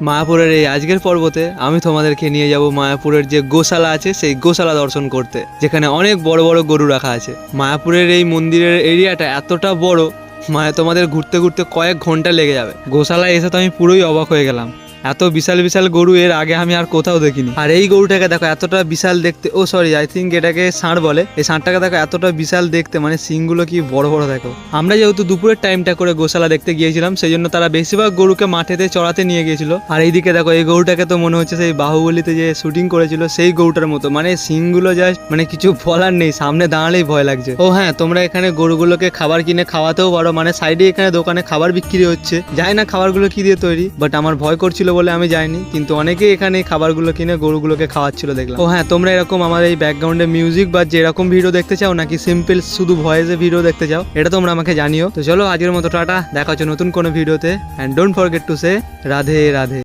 মায়াপুরের এই আজকের পর্বতে আমি তোমাদেরকে নিয়ে যাব মায়াপুরের যে গোশালা আছে, সেই গোশালা দর্শন করতে, যেখানে অনেক বড় বড় গরু রাখা আছে। মায়াপুরের এই মন্দিরের এরিয়াটা এতটা বড় মায়া তোমাদের ঘুরতে ঘুরতে কয়েক ঘণ্টা লেগে যাবে। গোশালায় এসে তো আমি পুরোই অবাক হয়ে গেলাম। এত বিশাল বিশাল গরু, এর আগে আমি আর কোথাও দেখিনি। আর এই গরুটাকে দেখো, এতটা বিশাল দেখতে, ও সরি আই থিঙ্ক এটাকে ষাঁড় বলে। এই ষাঁড়টাকে দেখো, এতটা বিশাল দেখতে মানে সিংগুলো কি বড় বড়, দেখো। আমরা যেহেতু দুপুরের টাইমটা করে গোশালা দেখতে গিয়েছিলাম সেই জন্য তারা বেশিরভাগ গরুকে মাঠেতে চড়াতে নিয়ে গিয়েছিল। আর এইদিকে দেখো, এই গরুটাকে তো মনে হচ্ছে সেই বাহুবলিতে যে শুটিং করেছিল, সেই গরুটার মতো। মানে সিংগুলো জাস্ট মানে কিছু বলার নেই, সামনে দাঁড়ালেই ভয় লাগছে। ও হ্যাঁ তোমরা এখানে গরুগুলোকে খাবার কিনে খাওয়াতেও পারো মানে সাইডে এখানে দোকানে খাবার বিক্রি হচ্ছে। জানি না, খাবারগুলো কি দিয়ে তৈরি? বাট আমার ভয় করছিল বলে আমি যাইনি, কিন্তু অনেকেই এখানে খাবারগুলো কিনে গরুগুলোকে খাওয়াচ্ছিল দেখলাম। ও হ্যাঁ তোমরা এরকম আমার এই ব্যাকগ্রাউন্ডে মিউজিক বা যেরকম ভিডিও দেখতে চাও, নাকি সিম্পল শুধু ভয়েসে ভিডিও দেখতে চাও, এটা তোমরা আমাকে জানিও। তো চলো, আজকের মতো টাটা দেখাচ্ছ নতুন কোনো ভিডিওতে and don't forget to say Radhe Radhe